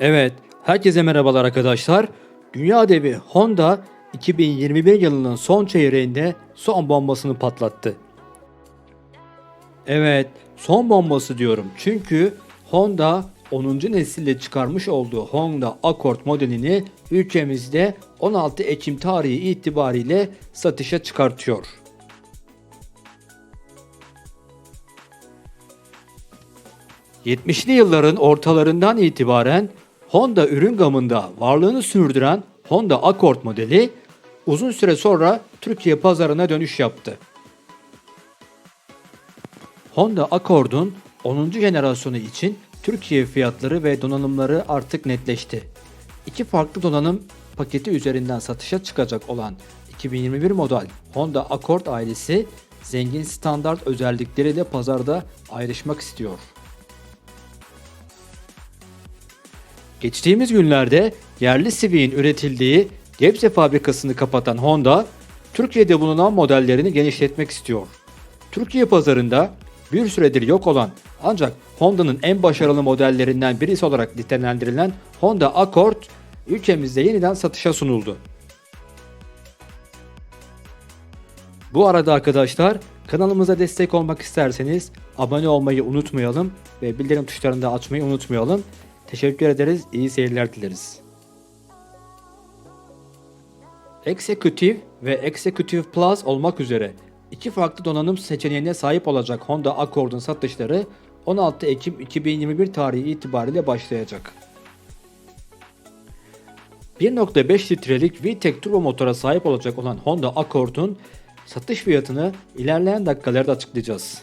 Evet, herkese merhabalar arkadaşlar. Dünya devi Honda 2021 yılının son çeyreğinde son bombasını patlattı. Evet, son bombası diyorum çünkü Honda 10. nesille çıkarmış olduğu Honda Accord modelini ülkemizde 16 Ekim tarihi itibariyle satışa çıkartıyor. ...70'li yılların ortalarından itibaren Honda ürün gamında varlığını sürdüren Honda Accord modeli uzun süre sonra Türkiye pazarına dönüş yaptı. Honda Accord'un 10. jenerasyonu için Türkiye fiyatları ve donanımları artık netleşti. İki farklı donanım paketi üzerinden satışa çıkacak olan 2021 model Honda Accord ailesi zengin standart özellikleriyle pazarda ayrışmak istiyor. Geçtiğimiz günlerde yerli Civic'in üretildiği Gebze fabrikasını kapatan Honda, Türkiye'de bulunan modellerini genişletmek istiyor. Türkiye pazarında bir süredir yok olan ancak Honda'nın en başarılı modellerinden birisi olarak nitelendirilen Honda Accord ülkemizde yeniden satışa sunuldu. Bu arada arkadaşlar kanalımıza destek olmak isterseniz abone olmayı unutmayalım ve bildirim tuşlarını da açmayı unutmayalım. Teşekkür ederiz. İyi seyirler dileriz. Executive ve Executive Plus olmak üzere iki farklı donanım seçeneğine sahip olacak Honda Accord'un satışları 16 Ekim 2021 tarihi itibariyle başlayacak. 1.5 litrelik VTEC turbo motora sahip olacak olan Honda Accord'un satış fiyatını ilerleyen dakikalarda açıklayacağız.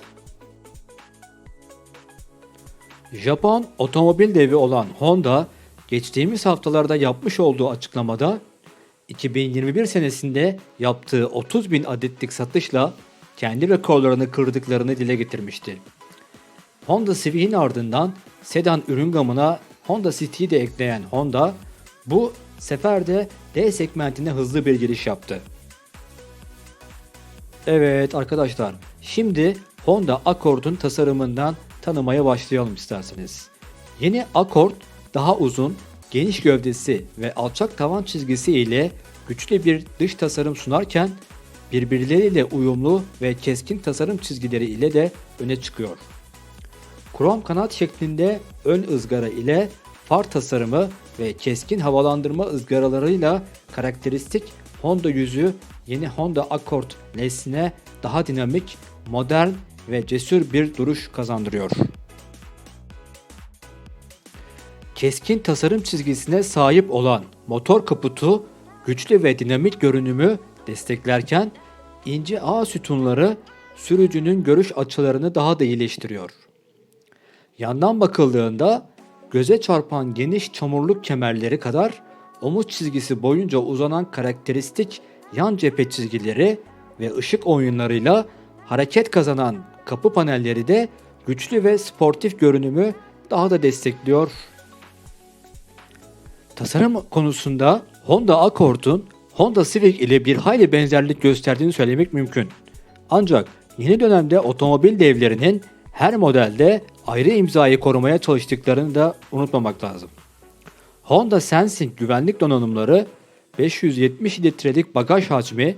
Japon otomobil devi olan Honda geçtiğimiz haftalarda yapmış olduğu açıklamada 2021 senesinde yaptığı 30 bin adetlik satışla kendi rekorlarını kırdıklarını dile getirmişti. Honda Civic'in ardından sedan ürün gamına Honda City'yi de ekleyen Honda bu sefer de D segmentine hızlı bir giriş yaptı. Evet arkadaşlar şimdi Honda Accord'un tasarımından tanımaya başlayalım isterseniz. Yeni Accord daha uzun, geniş gövdesi ve alçak tavan çizgisi ile güçlü bir dış tasarım sunarken birbirleriyle uyumlu ve keskin tasarım çizgileri ile de öne çıkıyor. Krom kanat şeklinde ön ızgara ile far tasarımı ve keskin havalandırma ızgaralarıyla karakteristik Honda yüzü yeni Honda Accord nesline daha dinamik, modern ve cesur bir duruş kazandırıyor. Keskin tasarım çizgisine sahip olan motor kaputu güçlü ve dinamik görünümü desteklerken ince ağ sütunları sürücünün görüş açılarını daha da iyileştiriyor. Yandan bakıldığında göze çarpan geniş çamurluk kemerleri kadar omuz çizgisi boyunca uzanan karakteristik yan cephe çizgileri ve ışık oyunlarıyla hareket kazanan kapı panelleri de güçlü ve sportif görünümü daha da destekliyor. Tasarım konusunda Honda Accord'un Honda Civic ile bir hayli benzerlik gösterdiğini söylemek mümkün. Ancak yeni dönemde otomobil devlerinin her modelde ayrı imzayı korumaya çalıştıklarını da unutmamak lazım. Honda Sensing güvenlik donanımları 570 litrelik bagaj hacmi,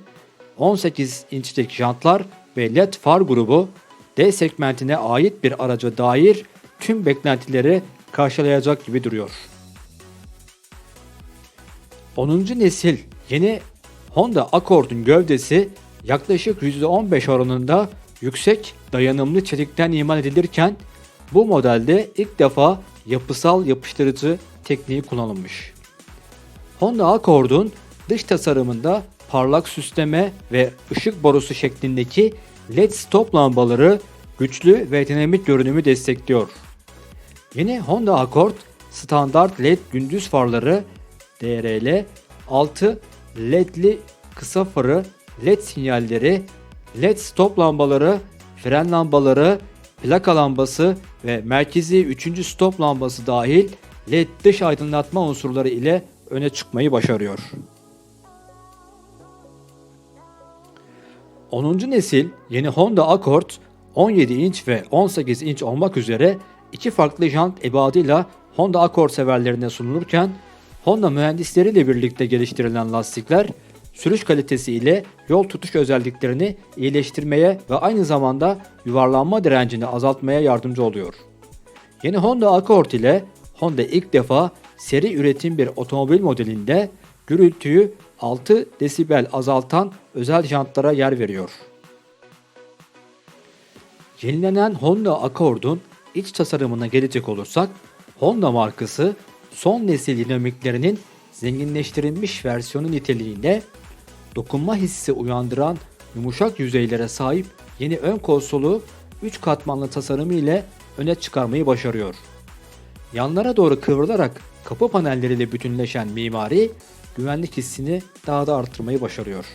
18 inçlik jantlar ve LED far grubu D segmentine ait bir araca dair tüm beklentileri karşılayacak gibi duruyor. 10. nesil yeni Honda Accord'un gövdesi yaklaşık %15 oranında yüksek dayanımlı çelikten imal edilirken bu modelde ilk defa yapısal yapıştırıcı tekniği kullanılmış. Honda Accord'un dış tasarımında parlak süsleme ve ışık borusu şeklindeki LED stop lambaları güçlü ve dinamik görünümü destekliyor. Yeni Honda Accord standart LED gündüz farları DRL, 6 LED'li kısa farı, LED sinyalleri, LED stop lambaları, fren lambaları, plaka lambası ve merkezi 3. stop lambası dahil LED dış aydınlatma unsurları ile öne çıkmayı başarıyor. 10. nesil yeni Honda Accord 17 inç ve 18 inç olmak üzere iki farklı jant ebadıyla Honda Accord severlerine sunulurken Honda mühendisleriyle birlikte geliştirilen lastikler sürüş kalitesi ile yol tutuş özelliklerini iyileştirmeye ve aynı zamanda yuvarlanma direncini azaltmaya yardımcı oluyor. Yeni Honda Accord ile Honda ilk defa seri üretim bir otomobil modelinde gürültüyü 6 desibel azaltan özel jantlara yer veriyor. Yenilenen Honda Accord'un iç tasarımına gelecek olursak, Honda markası son nesil dinamiklerinin zenginleştirilmiş versiyonu niteliğinde dokunma hissi uyandıran yumuşak yüzeylere sahip yeni ön konsolu 3 katmanlı tasarımı ile öne çıkarmayı başarıyor. Yanlara doğru kıvrılarak kapı panelleriyle bütünleşen mimari güvenlik hissini daha da arttırmayı başarıyor.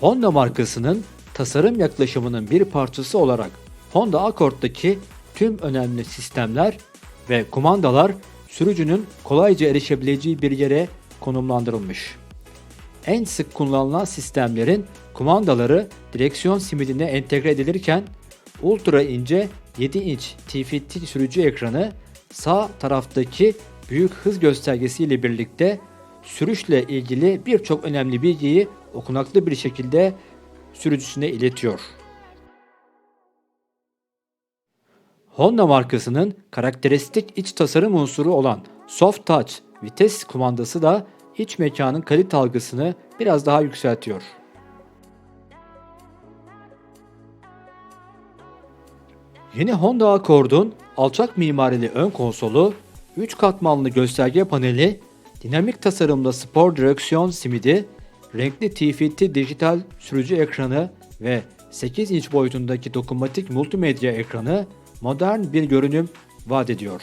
Honda markasının tasarım yaklaşımının bir parçası olarak Honda Accord'daki tüm önemli sistemler ve kumandalar sürücünün kolayca erişebileceği bir yere konumlandırılmış. En sık kullanılan sistemlerin kumandaları direksiyon simidine entegre edilirken ultra ince 7 inç TFT sürücü ekranı sağ taraftaki büyük hız göstergesi ile birlikte sürüşle ilgili birçok önemli bilgiyi okunaklı bir şekilde sürücüsüne iletiyor. Honda markasının karakteristik iç tasarım unsuru olan Soft Touch vites kumandası da iç mekanın kalite algısını biraz daha yükseltiyor. Yeni Honda Accord'un alçak mimarili ön konsolu, 3 katmanlı gösterge paneli, dinamik tasarımda spor direksiyon simidi, renkli TFT dijital sürücü ekranı ve 8 inç boyutundaki dokunmatik multimedya ekranı modern bir görünüm vaat ediyor.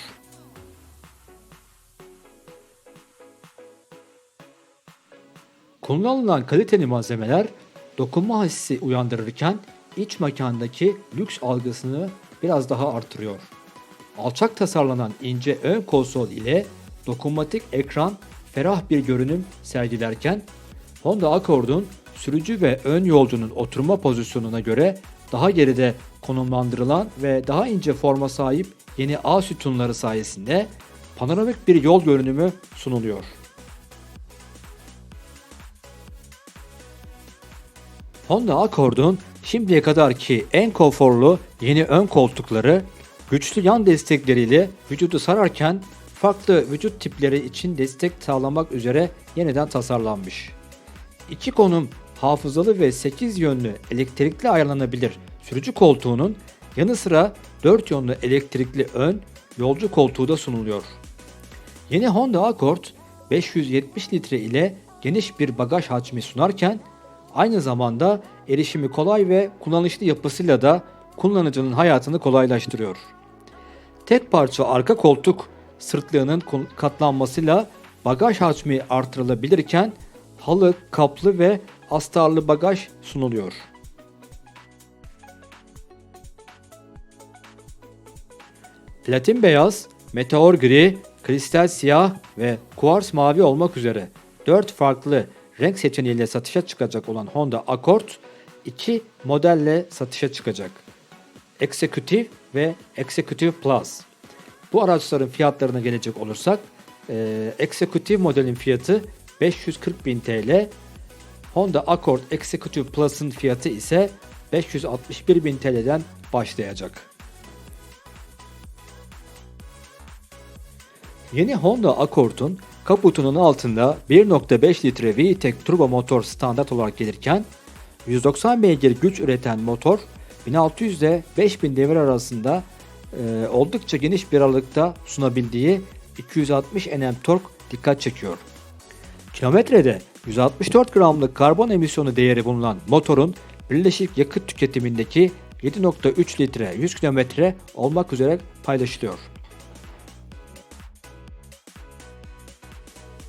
Kullanılan kaliteli malzemeler dokunma hissi uyandırırken iç mekandaki lüks algısını biraz daha artırıyor. Alçak tasarlanan ince ön konsol ile dokunmatik ekran ferah bir görünüm sergilerken Honda Accord'un sürücü ve ön yolcunun oturma pozisyonuna göre daha geride konumlandırılan ve daha ince forma sahip yeni A sütunları sayesinde panoramik bir yol görünümü sunuluyor. Honda Accord'un şimdiye kadarki en konforlu yeni ön koltukları güçlü yan destekleriyle vücudu sararken farklı vücut tipleri için destek sağlamak üzere yeniden tasarlanmış. İki konum hafızalı ve 8 yönlü elektrikli ayarlanabilir sürücü koltuğunun yanı sıra 4 yönlü elektrikli ön yolcu koltuğu da sunuluyor. Yeni Honda Accord 570 litre ile geniş bir bagaj hacmi sunarken aynı zamanda erişimi kolay ve kullanışlı yapısıyla da kullanıcının hayatını kolaylaştırıyor. Tek parça arka koltuk sırtlığının katlanmasıyla bagaj hacmi artırılabilirken halı, kaplı ve astarlı bagaj sunuluyor. Platin beyaz, meteor gri, kristal siyah ve kuars mavi olmak üzere 4 farklı renk seçeneğiyle satışa çıkacak olan Honda Accord iki modelle satışa çıkacak. Executive ve Executive Plus. Bu araçların fiyatlarına gelecek olursak e, Executive modelin fiyatı 540 bin TL, Honda Accord Executive Plus'ın fiyatı ise 561 bin TL'den başlayacak. Yeni Honda Accord'un kaputunun altında 1.5 litre VTEC turbo motor standart olarak gelirken 190 beygir güç üreten motor 1600 ile 5000 devir arasında e, oldukça geniş bir aralıkta sunabildiği 260 Nm tork dikkat çekiyor. Kilometrede 164 gramlık karbon emisyonu değeri bulunan motorun birleşik yakıt tüketimindeki 7.3 litre 100 km olmak üzere paylaşılıyor.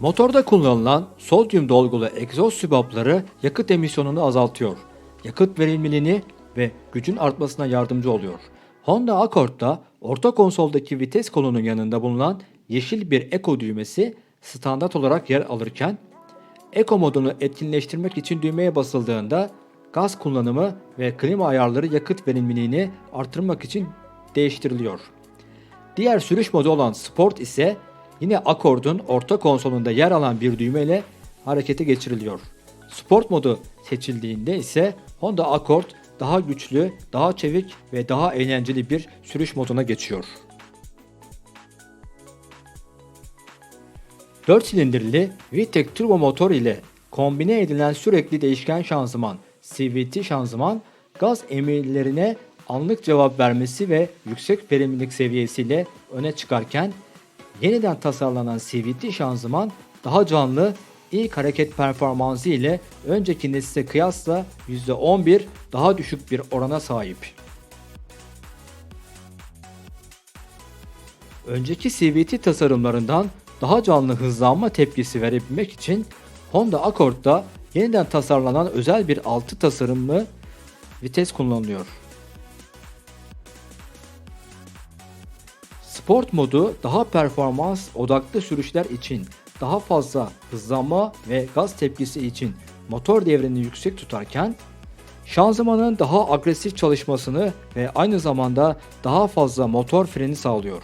Motorda kullanılan sodyum dolgulu egzoz sübapları yakıt emisyonunu azaltıyor. Yakıt verimliliğini ve gücün artmasına yardımcı oluyor. Honda Accord'da orta konsoldaki vites kolunun yanında bulunan yeşil bir Eco düğmesi standart olarak yer alırken Eco modunu etkinleştirmek için düğmeye basıldığında gaz kullanımı ve klima ayarları yakıt verimliliğini artırmak için değiştiriliyor. Diğer sürüş modu olan Sport ise yine akordun orta konsolunda yer alan bir düğmeyle harekete geçiriliyor. Sport modu seçildiğinde ise Honda Accord daha güçlü, daha çevik ve daha eğlenceli bir sürüş moduna geçiyor. 4 silindirli VTEC turbo motor ile kombine edilen sürekli değişken şanzıman CVT şanzıman gaz emirlerine anlık cevap vermesi ve yüksek verimlilik seviyesiyle öne çıkarken yeniden tasarlanan CVT şanzıman daha canlı, ilk hareket performansı ile önceki nesle kıyasla %11 daha düşük bir orana sahip. Önceki CVT tasarımlarından daha canlı hızlanma tepkisi verebilmek için Honda Accord'da yeniden tasarlanan özel bir altı tasarımlı vites kullanılıyor. Sport modu daha performans odaklı sürüşler için daha fazla hızlanma ve gaz tepkisi için motor devrini yüksek tutarken şanzımanın daha agresif çalışmasını ve aynı zamanda daha fazla motor freni sağlıyor.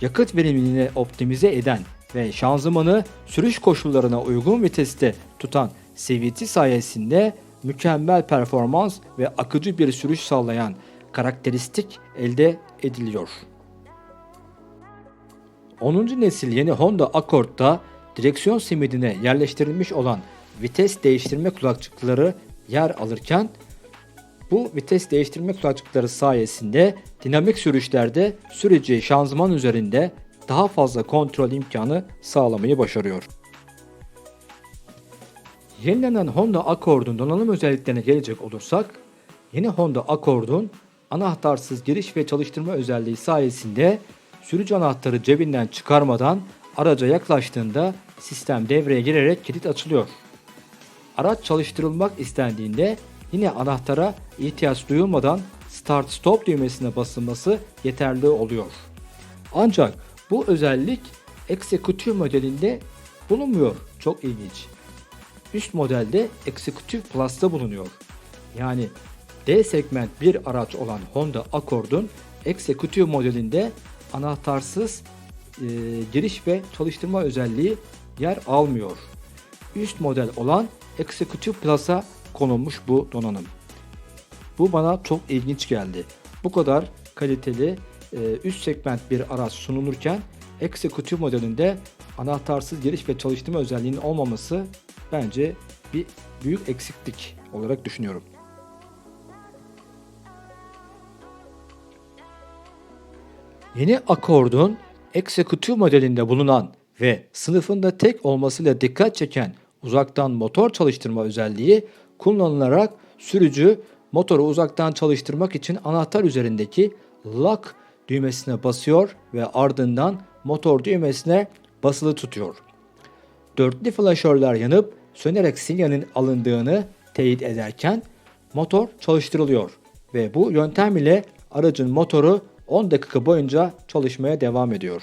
Yakıt verimliliğini optimize eden ve şanzımanı sürüş koşullarına uygun viteste tutan CVT sayesinde mükemmel performans ve akıcı bir sürüş sağlayan karakteristik elde ediliyor. 10. nesil yeni Honda Accord'da direksiyon simidine yerleştirilmiş olan vites değiştirme kulakçıkları yer alırken bu vites değiştirme kulakçıkları sayesinde dinamik sürüşlerde sürücü şanzıman üzerinde daha fazla kontrol imkanı sağlamayı başarıyor. Yenilenen Honda Accord'un donanım özelliklerine gelecek olursak, yeni Honda Accord'un anahtarsız giriş ve çalıştırma özelliği sayesinde sürücü anahtarı cebinden çıkarmadan araca yaklaştığında sistem devreye girerek kilit açılıyor. Araç çalıştırılmak istendiğinde yine anahtara ihtiyaç duyulmadan Start Stop düğmesine basılması yeterli oluyor. Ancak bu özellik Executive modelinde bulunmuyor. Çok ilginç. Üst modelde Executive Plus'ta bulunuyor. Yani D segment bir araç olan Honda Accord'un Executive modelinde anahtarsız e, giriş ve çalıştırma özelliği yer almıyor. Üst model olan Executive Plus'a konulmuş bu donanım. Bu bana çok ilginç geldi. Bu kadar kaliteli e, üst segment bir araç sunulurken Executive modelinde anahtarsız giriş ve çalıştırma özelliğinin olmaması bence bir büyük eksiklik olarak düşünüyorum. Yeni Accord'un Executive modelinde bulunan ve sınıfında tek olmasıyla dikkat çeken uzaktan motor çalıştırma özelliği kullanılarak sürücü motoru uzaktan çalıştırmak için anahtar üzerindeki lock düğmesine basıyor ve ardından motor düğmesine basılı tutuyor. Dörtlü flaşörler yanıp sönerek sinyalin alındığını teyit ederken motor çalıştırılıyor ve bu yöntem ile aracın motoru 10 dakika boyunca çalışmaya devam ediyor.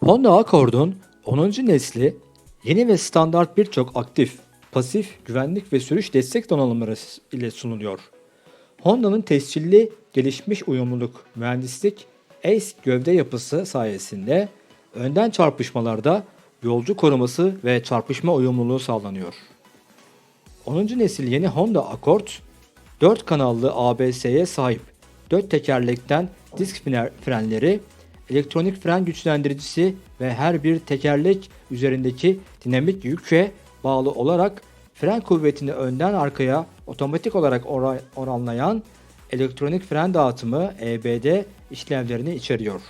Honda Accord'un 10. nesli yeni ve standart birçok aktif, pasif, güvenlik ve sürüş destek donanımları ile sunuluyor. Honda'nın tescilli gelişmiş uyumluluk mühendislik ACE gövde yapısı sayesinde önden çarpışmalarda yolcu koruması ve çarpışma uyumluluğu sağlanıyor. 10. nesil yeni Honda Accord 4 kanallı ABS'ye sahip 4 tekerlekten disk frenleri, elektronik fren güçlendiricisi ve her bir tekerlek üzerindeki dinamik yüke bağlı olarak fren kuvvetini önden arkaya otomatik olarak oranlayan elektronik fren dağıtımı EBD işlevlerini içeriyor.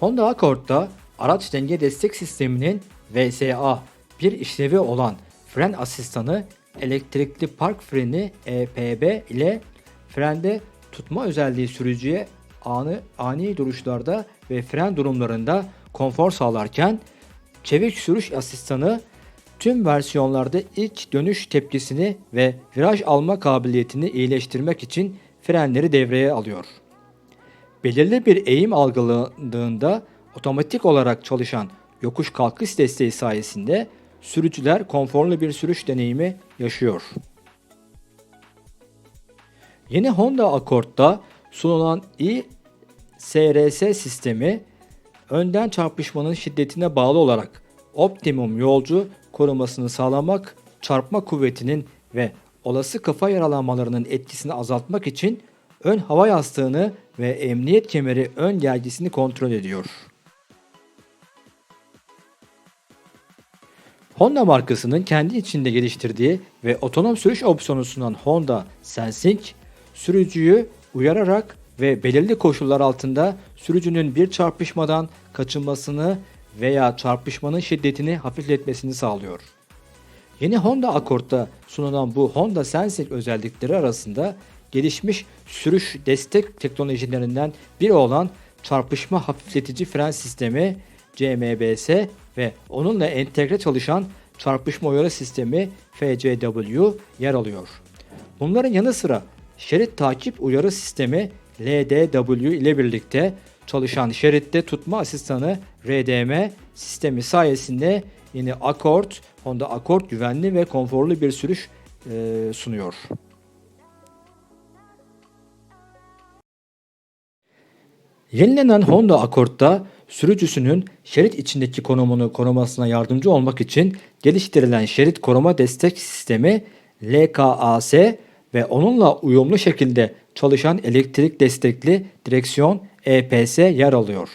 Honda Accord'da araç denge destek sisteminin VSA bir işlevi olan fren asistanı elektrikli park freni EPB ile frende tutma özelliği sürücüye anı, ani duruşlarda ve fren durumlarında konfor sağlarken çevik sürüş asistanı tüm versiyonlarda ilk dönüş tepkisini ve viraj alma kabiliyetini iyileştirmek için frenleri devreye alıyor. Belirli bir eğim algılandığında otomatik olarak çalışan yokuş kalkış desteği sayesinde sürücüler konforlu bir sürüş deneyimi yaşıyor. Yeni Honda Accord'da sunulan i-SRS sistemi önden çarpışmanın şiddetine bağlı olarak optimum yolcu korumasını sağlamak, çarpma kuvvetinin ve olası kafa yaralanmalarının etkisini azaltmak için ön hava yastığını ve emniyet kemeri ön gergisini kontrol ediyor. Honda markasının kendi içinde geliştirdiği ve otonom sürüş opsiyonu sunan Honda Sensing, sürücüyü uyararak ve belirli koşullar altında sürücünün bir çarpışmadan kaçınmasını veya çarpışmanın şiddetini hafifletmesini sağlıyor. Yeni Honda Accord'da sunulan bu Honda Sensing özellikleri arasında gelişmiş sürüş destek teknolojilerinden biri olan çarpışma hafifletici fren sistemi CMBS ve onunla entegre çalışan çarpışma uyarı sistemi FCW yer alıyor. Bunların yanı sıra şerit takip uyarı sistemi LDW ile birlikte çalışan şeritte tutma asistanı RDM sistemi sayesinde yeni Accord, Honda Accord güvenli ve konforlu bir sürüş e, sunuyor. Yenilenen Honda Accord'da sürücüsünün şerit içindeki konumunu korumasına yardımcı olmak için geliştirilen şerit koruma destek sistemi LKAS ve onunla uyumlu şekilde çalışan elektrik destekli direksiyon EPS yer alıyor.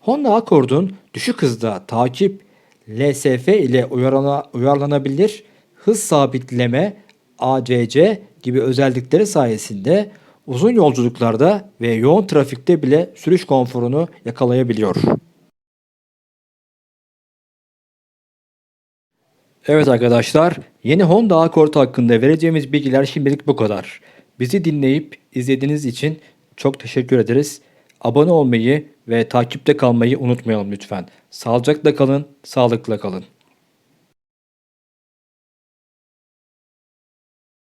Honda Accord'un düşük hızda takip LSF ile uyarlana, uyarlanabilir hız sabitleme ACC gibi özellikleri sayesinde uzun yolculuklarda ve yoğun trafikte bile sürüş konforunu yakalayabiliyor. Evet arkadaşlar, yeni Honda Accord hakkında vereceğimiz bilgiler şimdilik bu kadar. Bizi dinleyip izlediğiniz için çok teşekkür ederiz. Abone olmayı ve takipte kalmayı unutmayalım lütfen. Sağlıcakla kalın, sağlıkla kalın.